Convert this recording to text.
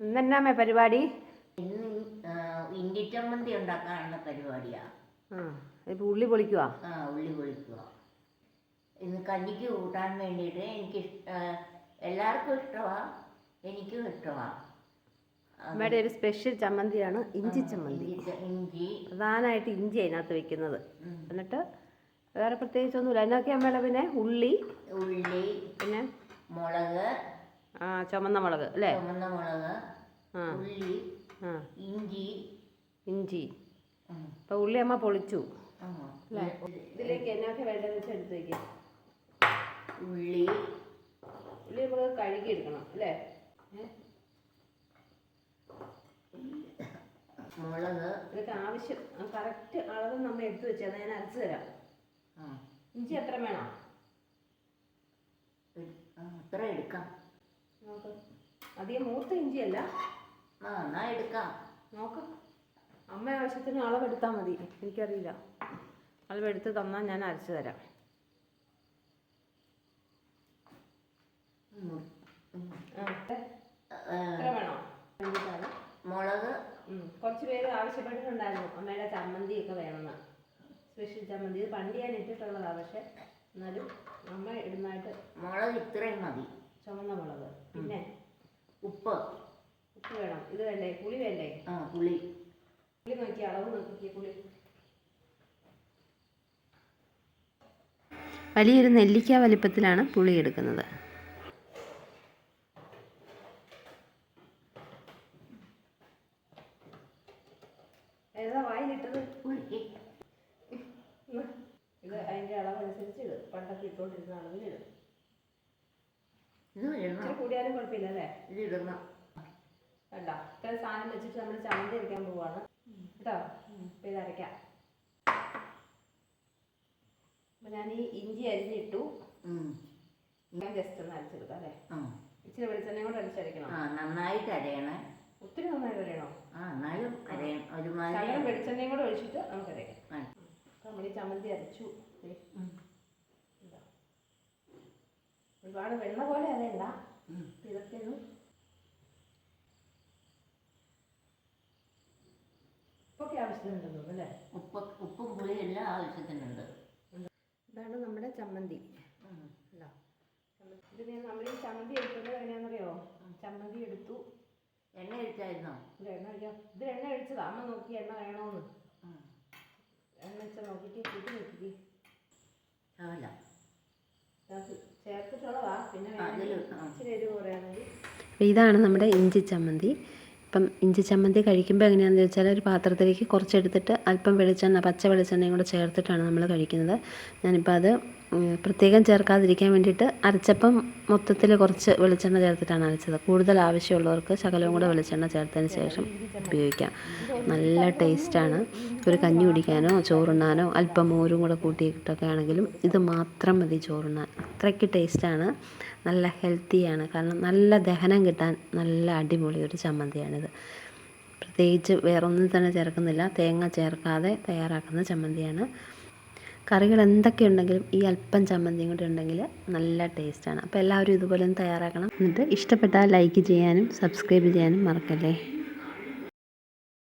ഇന്നെന്നാമേ പരിപാടി? ഇന്ന് ആ, ഇഞ്ചി ചമ്മന്തി ഉണ്ടാക്കാനുള്ള പരിപാടിയാണ് ആ ഉള്ളി പൊളിക്കുവാ? ആ ഉള്ളി പൊളിക്കുക ഇന്ന് കഞ്ഞിക്ക് കൂട്ടാൻ വേണ്ടിയിട്ട് എനിക്ക് എല്ലാവർക്കും ഇഷ്ടമാ എനിക്കും ഇഷ്ടമാ അമ്മയുടെ ഒരു സ്പെഷ്യൽ ചമ്മന്തിയാണ് ഇഞ്ചി ചമ്മന്തി. ഇഞ്ചി പ്രധാനമായിട്ട് ഇഞ്ചി അതിനകത്ത് വെക്കുന്നത്. എന്നിട്ട് വേറെ പ്രത്യേകിച്ചൊന്നുമില്ല. അതിനൊക്കെ അമ്മയുടെ പിന്നെ ഉള്ളി ഉള്ളി പിന്നെ മുളക് ആ ചുമന്ന മുളക് അല്ലേ? ചുമന്ന മുളക് ആ. ഉള്ളി ആ. ഇഞ്ചി. ഇഞ്ചി. അപ്പോൾ ഉള്ളി അമ്മ പൊളിച്ചു. അല്ലേ? ഇതിലേക്ക് എന്നൊക്കെ വേണ്ടതെന്ന് വെച്ചാൽ എടുത്തേക്ക്. ഉള്ളി. ഉള്ളി നമ്മൾ കഴുകി എടുക്കണം അല്ലേ? മുളക്. ഇതൊക്കെ ആവശ്യം കറക്റ്റ് അളവ് നമ്മൾ എടുത്തു വെച്ചാൽ ഞാൻ അരച്ചു തരാം. ഇഞ്ചി എത്ര വേണം? എടുക്കാം. നോക്ക് അധികം മൂത്ത ഇഞ്ചിയല്ല. ആ എന്നാ എടുക്കാം. നോക്ക്. അമ്മ ആവശ്യത്തിന് അളവെടുത്താൽ മതി. എനിക്കറിയില്ല. അളവെടുത്ത് തന്നാൽ ഞാൻ അരച്ചു തരാം. മുളക്. കുറച്ച് പേര് ആവശ്യപ്പെട്ടിട്ടുണ്ടായിരുന്നു. അമ്മയുടെ ചമ്മന്തി ഒക്കെ വേണമെന്ന്. സ്പെഷ്യൽ ചമ്മന്തി. ഇത് പണ്ട് ഞാൻ ഇട്ടിട്ടുള്ളതാണ് പക്ഷെ എന്നാലും അമ്മ ഇടുന്നതായിട്ട് മുളക് ഇത്രയും മതി. ചുമന്ന മുളക്. പിന്നെ ഉപ്പ്. ഉപ്പ് വേണം. ഇത് വേണ്ടേ? പുളി വേണ്ടേ? ആ പുളി. പുളി നോക്കി അളവ് നോക്കിക്കേ പുളി. വലിയൊരു നെല്ലിക്ക വലിപ്പത്തിലാണ് പുളി എടുക്കുന്നത്. ഏതാ വായിലിട്ടത്? പുളി ഇത് അതിന്റെ അളവനുസരിച്ച് ഇട്. പണ്ടൊക്കെ ഇട്ടുകൊണ്ടിരുന്ന അളവിലിടും. ഇത് ഇടണം കൂടിയാലും കുഴപ്പമില്ല അല്ലേ ഇത് ഇടണം. വേണ്ട ഇത്ര സാധനം വെച്ചിട്ട് നമ്മൾ ചമ്മന്തി അരയ്ക്കാൻ പോവാണ്. കേട്ടോ? ഇത് അരയ്ക്കാം. അപ്പൊ ഞാൻ ഈ ഇഞ്ചി അരിഞ്ഞിട്ടു. ഞാൻ ജസ്റ്റ് ഒന്ന് അരച്ചെടുക്കാം അല്ലേ. ഇച്ചിരി വെളിച്ചെണ്ണയും കൂടെ അരച്ചരയ്ക്കണം ആ നന്നായിട്ട് അരയണേ. ഒത്തിരി നന്നായിട്ട് അരയണോ? ആ എന്നാലും അരയണം ഒരുമാതിരി ശകലം വെളിച്ചെണ്ണയും കൂടെ ഒഴിച്ചിട്ട് നമുക്ക് അരയ്ക്കാം. നമ്മൾ ഈ ചമ്മന്തി അരച്ചു. ഒരുപാട് വെള്ള പോലെ അതല്ല ഒന്ന് ഉപ്പൊക്കെ ആവശ്യത്തിനുണ്ടെന്ന് തോന്നുന്നു അല്ലേ? ഉപ്പ് ഉപ്പും പുളിയും എല്ലാം ആവശ്യത്തിനുണ്ട്. ഇതാണ് നമ്മുടെ ചമ്മന്തി. അല്ല ഇത് ഞാൻ നമ്മൾ ഈ ചമ്മന്തി എടുത്തത് എങ്ങനെയാണെന്നറിയോ? ചമ്മന്തി എടുത്തു. എണ്ണ ഒഴിച്ചായിരുന്നോ? ഇത് എണ്ണ ഒഴിക്കാം. ഇത് എണ്ണ ഒഴിച്ചതാ. അമ്മ നോക്കി എണ്ണ വേണോന്ന്. എണ്ണ വെച്ചാൽ നോക്കിയിട്ട് ഇത് നോക്കി ശകല ഇതാണ് നമ്മുടെ ഇഞ്ചി ചമ്മന്തി. ഇപ്പം ഇഞ്ചി ചമ്മന്തി കഴിക്കുമ്പോൾ എങ്ങനെയാണെന്ന് വെച്ചാൽ ഒരു പാത്രത്തിലേക്ക് കുറച്ചെടുത്തിട്ട് അല്പം വെളിച്ചെണ്ണ പച്ച വെളിച്ചെണ്ണയും കൂടെ ചേർത്തിട്ടാണ് നമ്മൾ കഴിക്കുന്നത്. ഞാനിപ്പോൾ അത് പ്രത്യേകം ചേർക്കാതിരിക്കാൻ വേണ്ടിയിട്ട് അരച്ചപ്പം മൊത്തത്തിൽ കുറച്ച് വെളിച്ചെണ്ണ ചേർത്തിട്ടാണ് അരച്ചത്. കൂടുതൽ ആവശ്യമുള്ളവർക്ക് ശകലവും കൂടെ വെളിച്ചെണ്ണ ചേർത്തതിന് ശേഷം ഉപയോഗിക്കാം. നല്ല ടേസ്റ്റാണ്. ഒരു കഞ്ഞി കുടിക്കാനോ ചോറുണ്ണാനോ അല്പം മോരും കൂടെ കൂട്ടിയിട്ടൊക്കെ ആണെങ്കിലും ഇത് മാത്രം മതി ചോറുണ്ണാൻ. അത്രയ്ക്ക് ടേസ്റ്റാണ്. നല്ല ഹെൽത്തിയാണ്. കാരണം നല്ല ദഹനം കിട്ടാൻ നല്ല അടിപൊളി ഒരു ചമ്മന്തിയാണിത്. പ്രത്യേകിച്ച് വേറൊന്നും തന്നെ ചേർക്കുന്നില്ല. തേങ്ങ ചേർക്കാതെ തയ്യാറാക്കുന്ന ചമ്മന്തിയാണ്. കറികൾ എന്തൊക്കെ ഉണ്ടെങ്കിലും ഈ അല്പം ചമ്മന്തിയും കൂടി ഉണ്ടെങ്കിൽ നല്ല ടേസ്റ്റാണ്. അപ്പോൾ എല്ലാവരും ഇതുപോലെ ഒന്ന് തയ്യാറാക്കണം. എന്നിട്ട് ഇഷ്ടപ്പെട്ടാൽ ലൈക്ക് ചെയ്യാനും സബ്സ്ക്രൈബ് ചെയ്യാനും മറക്കല്ലേ.